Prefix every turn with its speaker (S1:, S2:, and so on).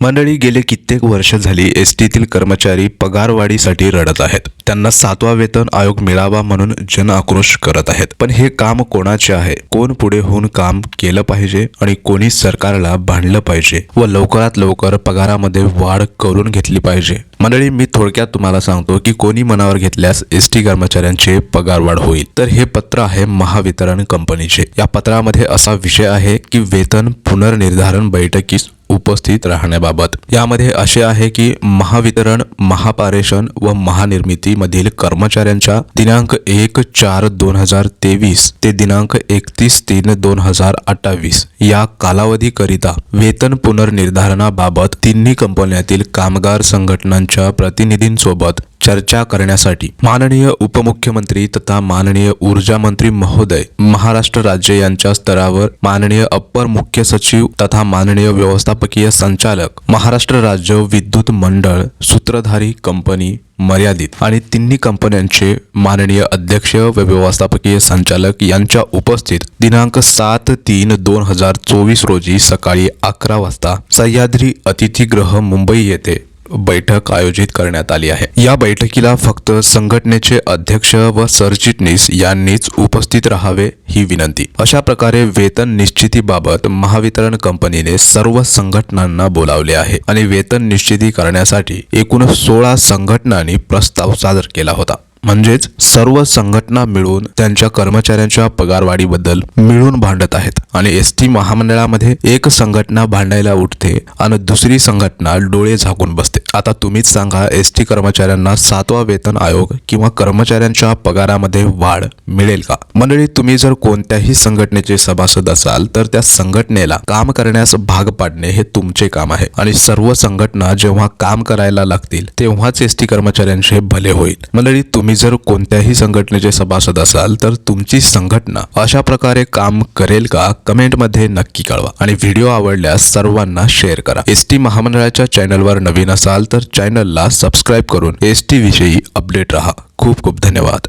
S1: मंडळी गेले कित्येक वर्ष झाली एस टीतील कर्मचारी पगारवाढीसाठी रडत आहेत. त्यांना सातवा वेतन आयोग मिळावा म्हणून जन आक्रोश करत आहेत. पण हे काम कोणाचे आहे? कोण पुढे होऊन काम केलं पाहिजे आणि कोणी सरकारला भांडलं पाहिजे व लवकरात लवकर पगारामध्ये वाढ करून घेतली पाहिजे? मंडळी मी थोडक्यात तुम्हाला सांगतो की कोणी मनावर घेतल्यास एस टी कर्मचाऱ्यांचे पगारवाढ होईल. तर हे पत्र आहे महावितरण कंपनीचे. या पत्रामध्ये असा विषय आहे की वेतन पुनर्निर्धारण बैठकीस उपस्थित राहण्याबाबत. यामध्ये असे आहे की महावितरण महापारेषण व महानिर्मितीमधील कर्मचाऱ्यांच्या दिनांक एक चार दोन हजार तेवीस ते दिनांक एकतीस तीन दोन हजार अठ्ठावीस या कालावधीकरिता वेतन पुनर्निर्धारणाबाबत तिन्ही कंपन्यातील कामगार संघटनांच्या प्रतिनिधींसोबत चर्चा करण्यासाठी माननीय उपमुख्यमंत्री तथा माननीय ऊर्जा मंत्री महोदय महाराष्ट्र राज्य यांच्या स्तरावर माननीय अप्पर मुख्य सचिव तथा माननीय व्यवस्थापकीय संचालक महाराष्ट्र राज्य विद्युत मंडळ सूत्रधारी कंपनी मर्यादित आणि तिन्ही कंपन्यांचे माननीय अध्यक्ष व व्यवस्थापकीय संचालक यांच्या उपस्थित दिनांक सात तीन दोन हजार चोवीस रोजी सकाळी अकरा वाजता सह्याद्री अतिथीगृह मुंबई येथे बैठक आयोजित करण्यात आली आहे. या बैठकीला फक्त संघटनेचे अध्यक्ष व सरचिटणीस यांनीच उपस्थित राहावे ही विनंती. अशा प्रकारे वेतन निश्चितीबाबत महावितरण कंपनीने सर्व संघटनांना बोलावले आहे आणि वेतन निश्चिती करण्यासाठी एकूण सोळा संघटनांनी प्रस्ताव सादर केला होता. म्हणजेच सर्व संघटना मिळून त्यांच्या कर्मचाऱ्यांच्या पगारवाढीबद्दल मिळून भांडत आहेत. आणि एस टी महामंडळामध्ये एक संघटना भांडायला उठते आणि दुसरी संघटना डोळे झाकून बसते. आता तुम्हीच सांगा एस टी कर्मचाऱ्यांना सातवा वेतन आयोग किंवा कर्मचाऱ्यांच्या पगारामध्ये वाढ मिळेल का? मंडळी तुम्ही जर कोणत्याही संघटनेचे सभासद असाल तर त्या संघटनेला काम करण्यास भाग पाडणे हे तुमचे काम आहे. आणि सर्व संघटना जेव्हा काम करायला लागतील तेव्हाच एस टी कर्मचाऱ्यांचे भले होईल. मंडळी तुम्ही जर कोणत्याही संघटनेचे सभासद असाल तर तुमची संघटना अशा प्रकारे काम करेल का कमेंटमध्ये नक्की कळवा. आणि व्हिडिओ आवडल्यास सर्वांना शेअर करा. एस टी महामंडळाच्या चॅनलवर नवीन असाल तर चॅनलला सबस्क्राईब करून एस टी विषयी अपडेट राहा. खूप खूप धन्यवाद.